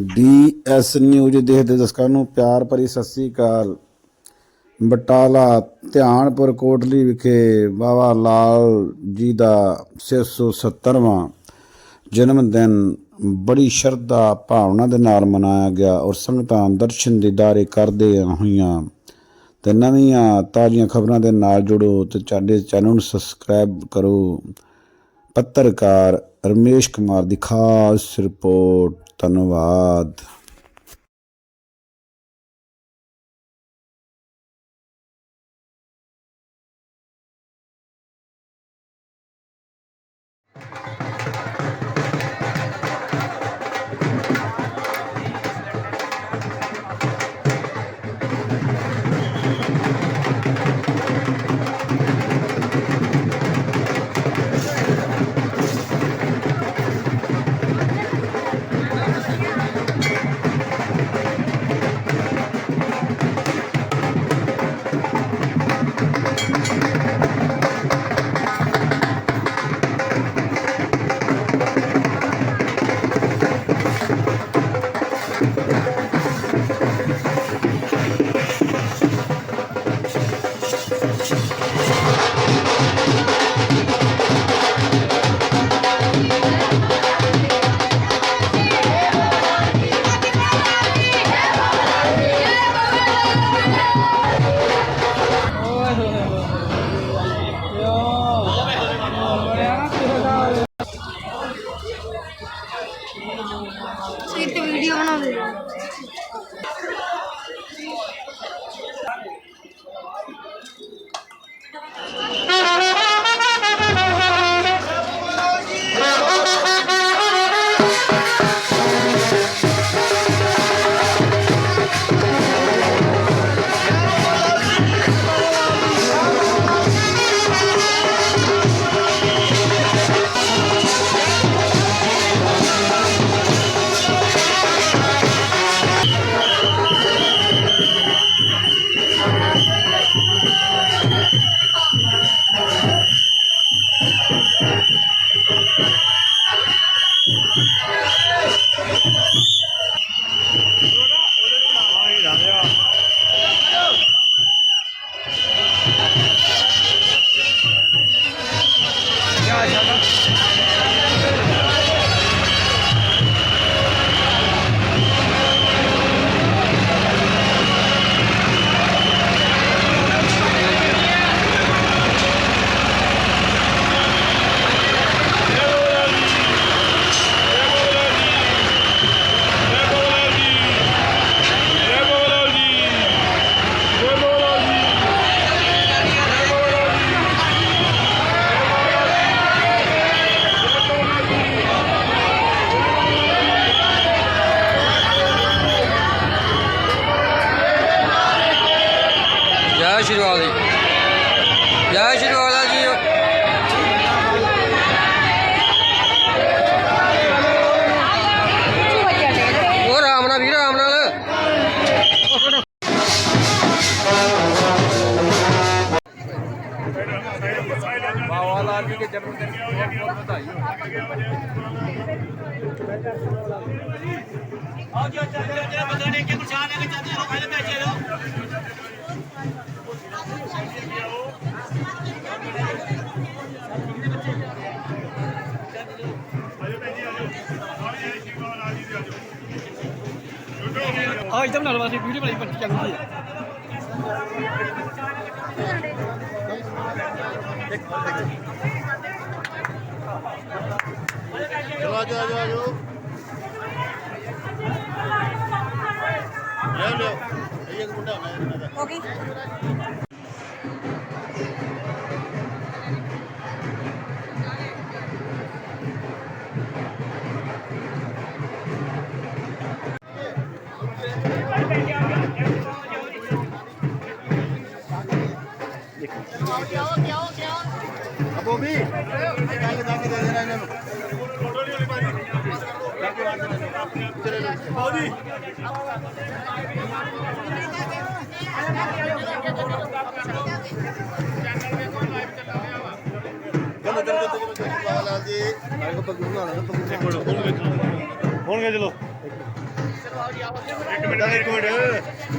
D DS news ਦੇਖਦੇ ਦਰਸ਼ਕਾਂ ਨੂੰ ਪਿਆਰ ਭਰੀ ਸਤਿ ਸ੍ਰੀ ਅਕਾਲ। ਬਟਾਲਾ, ਧਿਆਨਪੁਰ, ਕੋਟਲੀ ਵਿਖੇ ਬਾਬਾ ਲਾਲ ਜੀ ਦਾ 670ਵਾਂ ਜਨਮ ਦਿਨ ਬੜੀ ਸ਼ਰਧਾ ਭਾਵਨਾ ਦੇ ਨਾਲ ਮਨਾਇਆ ਗਿਆ ਔਰ ਸੰਗਤਾਂ ਦਰਸ਼ਨ ਦੀਦਾਰੇ ਕਰਦੇ ਹੋਈਆਂ ਤੇ ਨਵੀਆਂ ਤਾਜ਼ੀਆਂ ਖਬਰਾਂ ਦੇ ਨਾਲ ਜੁੜੋ ਤੇ ਸਾਡੇ ਚੈਨਲ ਨੂੰ ਸਬਸਕ੍ਰਾਈਬ ਕਰੋ। ਪੱਤਰਕਾਰ ਰਮੇਸ਼ ਕੁਮਾਰ ਦੀ ਖਾਸ ਰਿਪੋਰਟ। ਧੰਨਵਾਦ। ਸ਼੍ਰੀ ਵਾਲ ਜੀ ਜੈ ਸ਼੍ਰੀ ਵਾਲ ਜੀ ਉਹ ਰਾਮ ਨਾਲ ਵੀਰ ਰਾਮ ਨਾਲ। ਬਾਬਾ ਲਾਲ ਜੀ ਦੇ ਜਨਮ ਦਿਨ ਬਹੁਤ ਬਹੁਤ ਵਧਾਈ ਆ ਇਦਾਂ ਬਣਾ ਲਵਾ ਸੀ ਵੀਡੀਓ ਬਣਾਈ ਪੱਟੀ ਚੰਗੀ ਹੈ ਚਲੋ ਆਜੋ ਆਜੋ ਆਜੋ ਲੈ ਲਿਓ। ਇਹ ਇੱਕ ਮੁੰਡਾ ਹੋਣਾ ਇਹਨਾਂ ਦਾ। ਗੇ ਚਲੋ ਇੱਕ ਮਿੰਟ ਇੱਕ ਮਿੰਟ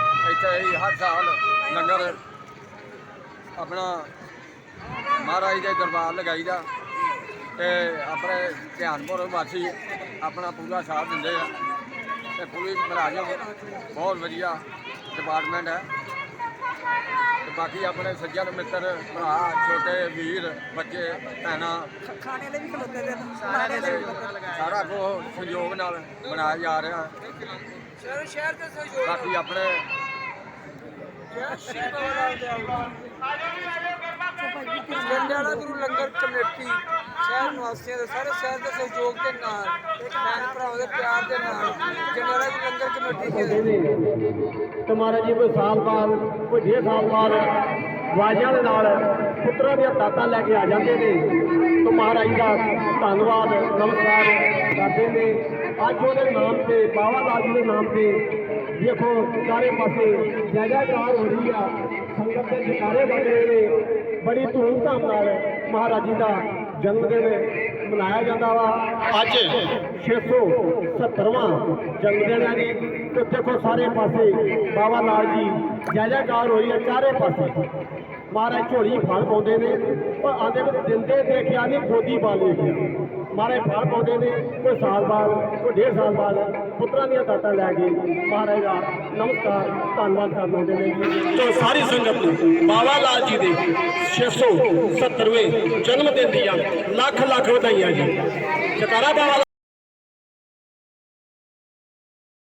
ਇੱਥੇ ਹੀ ਹਰ ਸਾਲ ਲੰਗਰ ਆਪਣਾ ਮਹਾਰਾਜ ਦੇ ਦਰਬਾਰ ਲਗਾਈਦਾ ਤੇ ਆਪਣੇ ਧਿਆਨਪੁਰ ਵਾਸੀ ਆਪਣਾ ਪੂਰਾ ਸਾਥ ਦਿੰਦੇ ਆ ਤੇ ਪੁਲਿਸ ਮੁਲਾਜ਼ਮ ਬਹੁਤ ਵਧੀਆ ਡਿਪਾਰਟਮੈਂਟ ਹੈ। ਤੇ ਬਾਕੀ ਆਪਣੇ ਸੱਜਣ ਮਿੱਤਰ ਭਰਾ ਛੋਟੇ ਵੀਰ ਬੱਚੇ ਭੈਣਾਂ ਖਾਣੇ ਦੇ ਵੀ ਖਲੋਤੇ ਦੇ ਸਾਰੇ। ਸਾਰਾ ਕੁਝ ਸਹਿਯੋਗ ਨਾਲ ਬਣਾਇਆ ਜਾ ਰਿਹਾ। ਸ਼ਹਿਰ ਸ਼ਹਿਰ ਦੇ ਸਹਿਯੋਗ ਬਾਕੀ ਆਪਣੇ ਜੰਡਿਆਲਾ ਗੁਰੂ ਲੰਗਰ ਕਮੇਟੀ, ਸ਼ਹਿਰ ਨਿਵਾਸੀਆਂ ਦੇ, ਸਾਰੇ ਸ਼ਹਿਰ ਦੇ ਸਹਿਯੋਗ ਦੇ ਨਾਲ, ਭੈਣ ਭਰਾਵਾਂ ਦੇ ਪਿਆਰ ਦੇ ਨਾਲ ਜੰਡਿਆਲਾ ਗੁਰੂ ਲੰਗਰ ਕਮੇਟੀ ਦੇ। ਮਹਾਰਾਜ ਜੀ, ਕੋਈ ਸਾਲ ਬਾਅਦ, ਕੋਈ ਡੇਢ ਸਾਲ ਬਾਅਦ ਵਾਜਾਂ ਦੇ ਨਾਲ ਪੁੱਤਰਾਂ ਦੀਆਂ ਦਾਤਾਂ ਲੈ ਕੇ ਆ ਜਾਂਦੇ ਨੇ। ਤੇ ਮਹਾਰਾਜ ਦਾ ਧੰਨਵਾਦ, ਨਮਸਕਾਰ ਕਰਦੇ ਨੇ। ਅੱਜ ਉਹਦੇ ਨਾਮ ਤੇ, ਬਾਵਾ ਲਾਲ ਜੀ ਦੇ ਨਾਮ ਤੇ ਦੇਖੋ, ਚਾਰੇ ਪਾਸੇ ਜੈ ਜੈਕਾਰ ਹੋ ਰਹੀ ਆ। ਸੰਗਤ ਦੇ ਜਕਾਰੇ ਵੱਜ ਰਹੇ ਨੇ। ਬੜੀ ਧੂਮਧਾਮ ਨਾਲ ਮਹਾਰਾਜ ਜੀ ਦਾ ਜਨਮ ਦਿਨ ਮਨਾਇਆ ਜਾਂਦਾ ਵਾ। ਅੱਜ 670ਵਾਂ ਜਨਮ ਦਿਨ ਹੈ ਜੀ। ਤੇ ਦੇਖੋ, ਸਾਰੇ ਪਾਸੇ ਬਾਬਾ ਲਾਲ ਜੀ ਜੈ ਜੈਕਾਰ ਹੋਈ ਹੈ ਚਾਰੇ ਪਾਸੇ। ਮਹਾਰਾਜ ਝੋਲੀ ਫਲ ਪਾਉਂਦੇ ਨੇ। ਪਰ ਆਂਦੇ ਦਿੰਦੇ ਦੇਖਿਆ ਨਹੀਂ, ਗੋਦੀ ਪਾ ਲਿਆ ਮਹਾਰਾਜ ਫਲ ਪਾਉਂਦੇ ਨੇ ਕੋਈ ਸਾਲ ਬਾਅਦ, ਕੋਈ ਡੇਢ ਸਾਲ ਬਾਅਦ ਪੁੱਤਰਾਂ ਦੀਆਂ ਦਾਤਾਂ ਲੈ ਕੇ ਮਹਾਰਾਜ ਦਾ ਨਮਸਕਾਰ, ਧੰਨਵਾਦ ਕਰਨ ਆਉਂਦੇ ਨੇ ਜੀ ਤੋਂ ਸਾਰੀ ਸੰਗਤ ਨੂੰ ਬਾਬਾ ਲਾਲ ਜੀ ਦੇ 670ਵੇਂ ਜਨਮ ਦਿਨ ਦੀਆਂ ਲੱਖ ਲੱਖ ਵਧਾਈਆਂ ਜੀ। ਜਕਾਰਾ ਬਾਬਾ